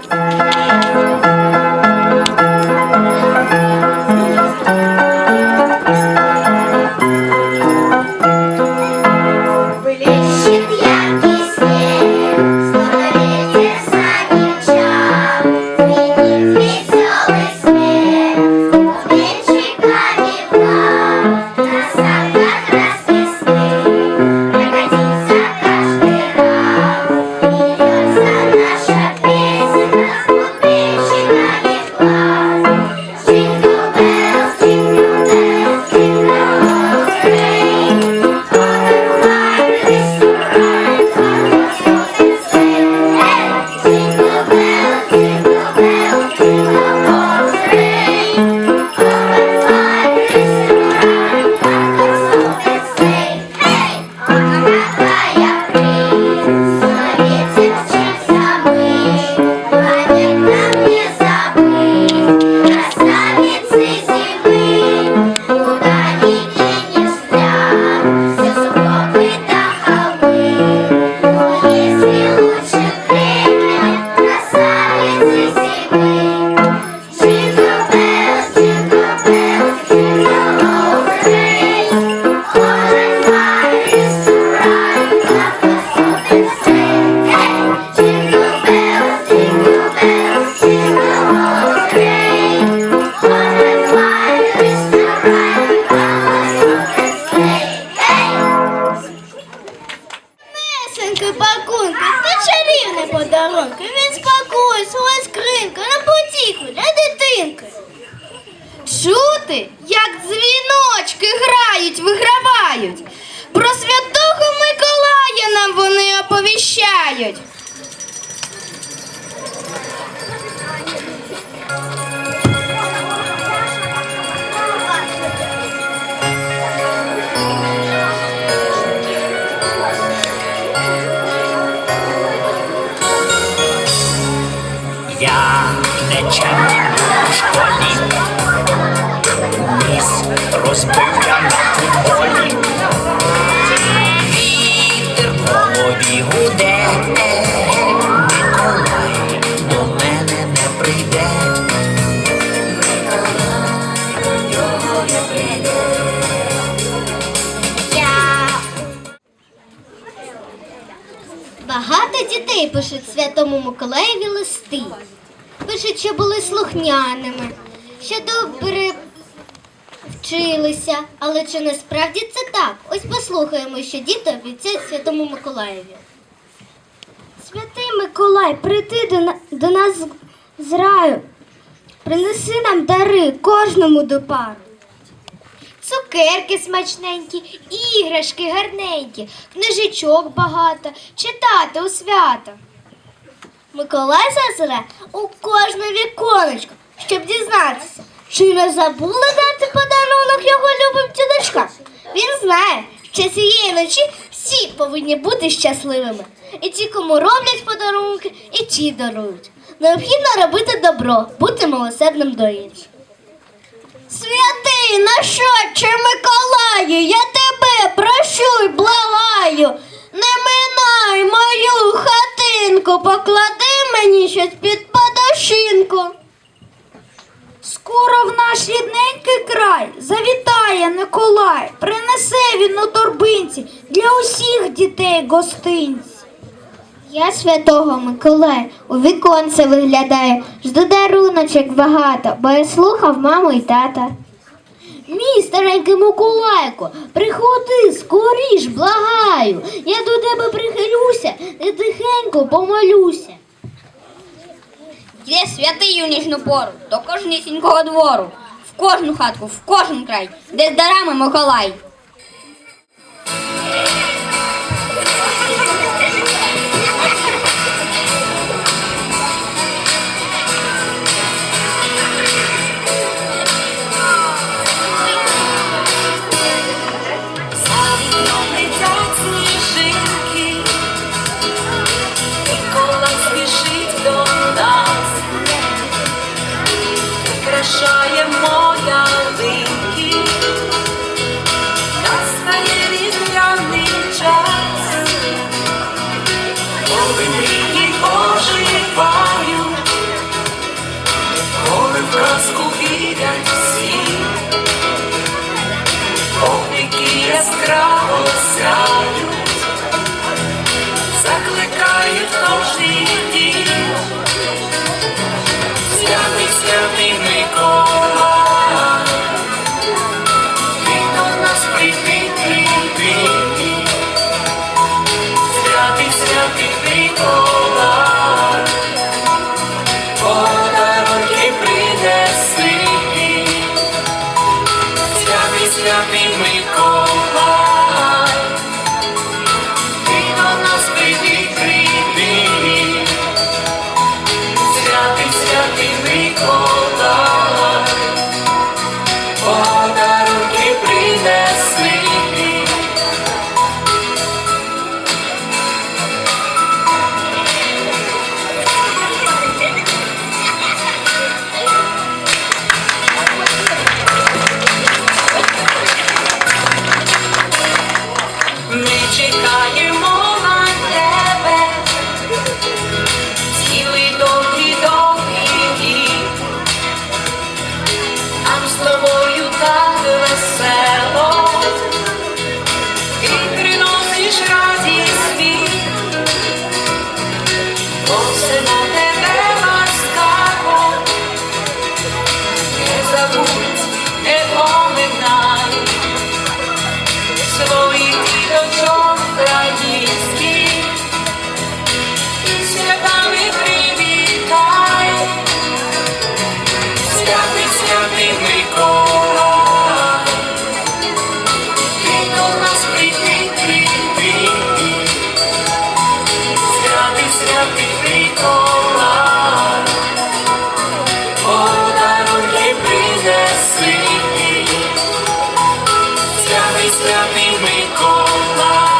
Música Але чи насправді це так? Ось послухаємо, що діти обіцяють святому Миколаєві. Святий Миколай, прийди до, на- до нас з- з раю. Принеси нам дари кожному до пару. Цукерки смачненькі, іграшки гарненькі, книжечок багато, читати у свято. Миколай зазире у кожне віконечко, щоб дізнатися, чи не забули дати подарунок його любим дідочкам. Він знає, що цієї ночі всі повинні бути щасливими. І ті, кому роблять подарунки, і ті дарують. Необхідно робити добро, бути милосердним до інших. Святий, на що чи Миколаю, я тебе прошу й благаю. Не минай мою хатинку, поклади мені щось під подошинку. Скоро в наш рідненький край завітає Николай, принесе він у торбинці для усіх дітей гостинці. Я святого Миколая у віконце виглядаю, жду даруночок багато, бо я слухав маму і тата. Мій старенький Миколайко, приходи скоріш, благаю. Я до тебе прихилюся і тихенько помолюся. Є святий у ніжну пору до кожнісінького двору, в кожну хатку, в кожен край, де з дарами Миколай. Різдвяний Микола.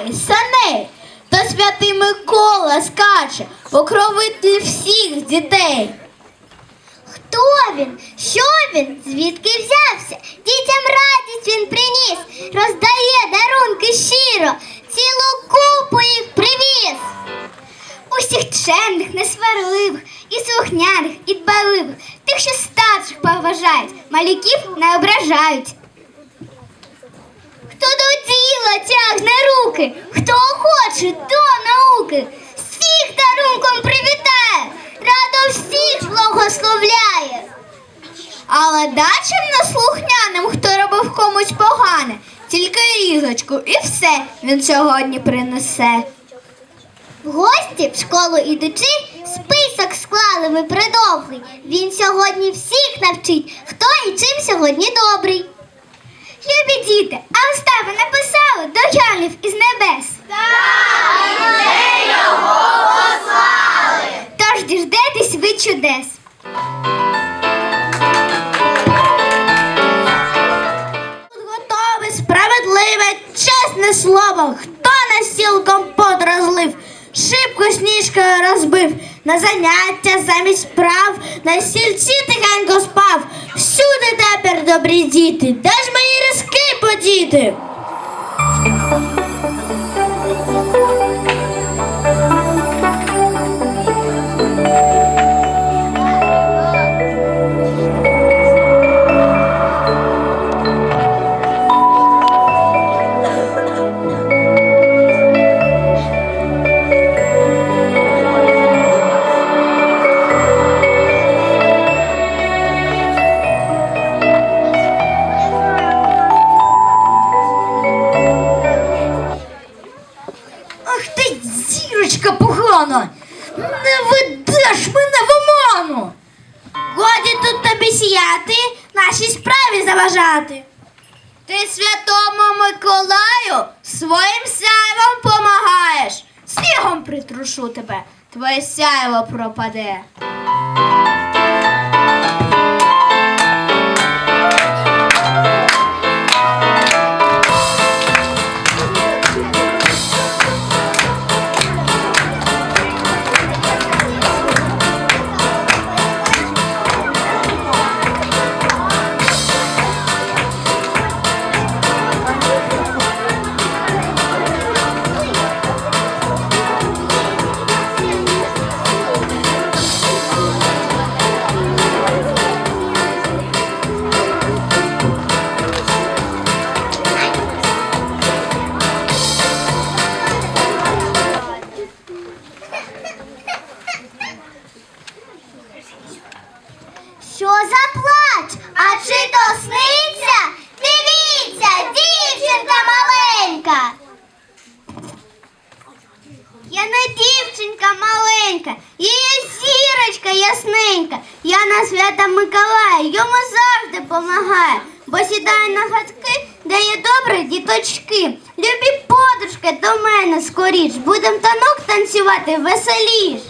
Махає саней? То святий Микола скаче, покровитель всіх дітей. Хто він? Що він? Звідки взявся? Дітям радість він приніс, роздає дарунки щиро, цілу купу їх привіз. Усіх чемних, несварливих, і слухняних, і дбайливих, тих, що старших поважають, малюків не ображають. Хто до діла тягне руки, хто хоче до науки, всіх дарунком привітає, радо всіх благословляє. Але дачим неслухняним, хто робив комусь погане, тільки різочку і все він сьогодні принесе. Гості в школу ідучи, список склали ми придовгий. Він сьогодні всіх навчить, хто і чим сьогодні добрий. Любі діти, а устави написали до ялів із небес. Тож діждетесь ви чудес. Готове, справедливе, чесне слово. Хто на стіл компот розлив, шибку сніжкою розбив, на заняття замість справ, на стільці тихенько спав. Всюди тепер добрі діти, де ж мої різки подіти? 对 скоріш, будем танок танцювати веселіш.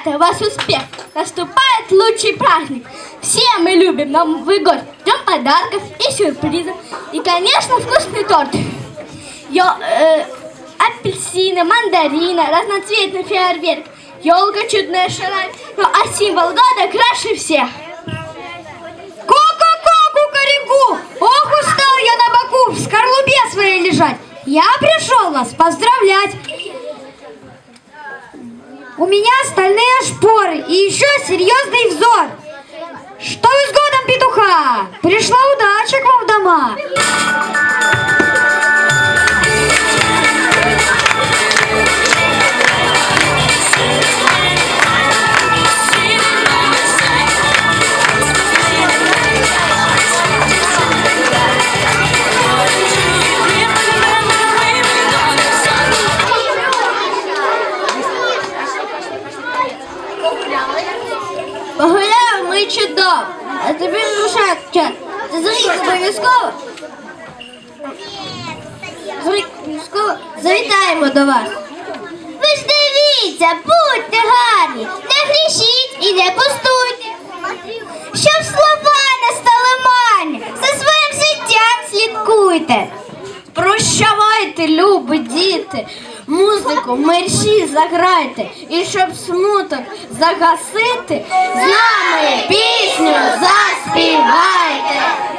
ребята, у вас успех! Наступает лучший праздник! Все мы любим Новый год! Ждем подарков и сюрпризов. И, конечно, вкусный торт. Йо, э, апельсина, мандарина, разноцветный фейерверк, елка чудная шарай. Ну а символ года краше всех. Ку-ку-ку, кукареку! Ох, устал я на боку в скорлупе своей лежать. Я пришел вас поздравлять. У меня стальные шпоры и еще серьезный взор. Что вы с годом петуха? Пришла удача к вам в дома. заграйте, і щоб смуток загасити, з нами пісню заспівайте.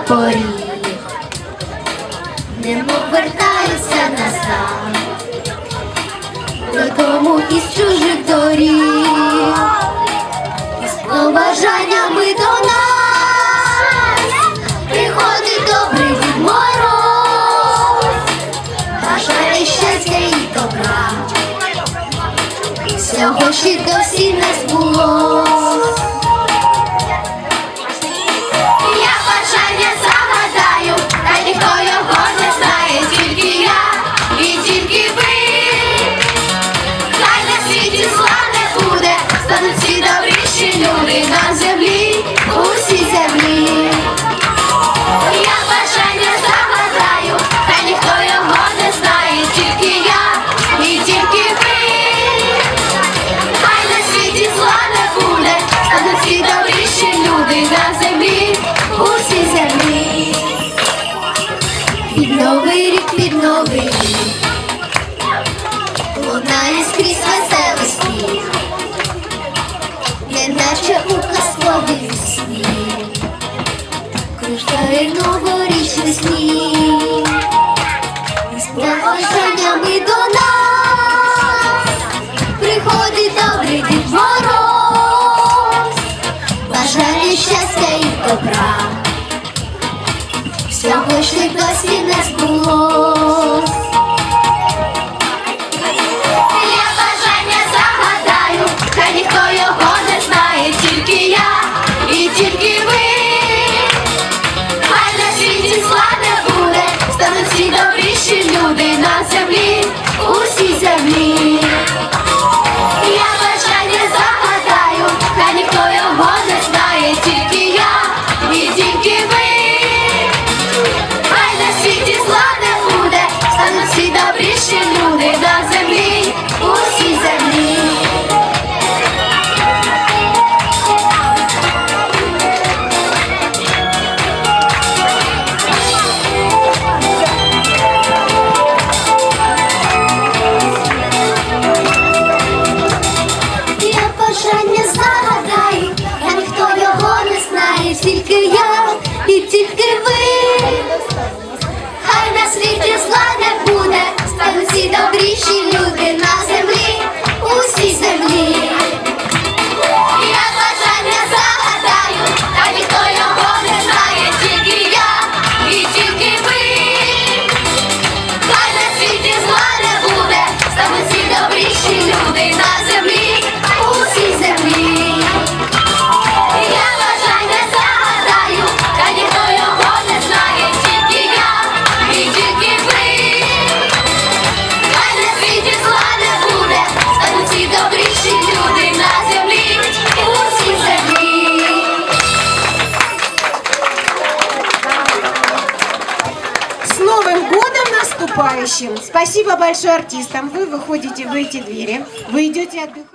Поріг, не повертаюся назад, додому із чужих доріг, із побажаннями до нас. Приходить добрий Дід мороз, бажає щастя і добра. Всього ще не збулось. під новий рік, під новий рік. Лунає скрізь веселий спів, не наче у казковій сні, кружляє новорічний сніг. Точних досі не було. выступающим. Спасибо большое артистам. Вы выходите в эти двери. Вы идете отдыхать.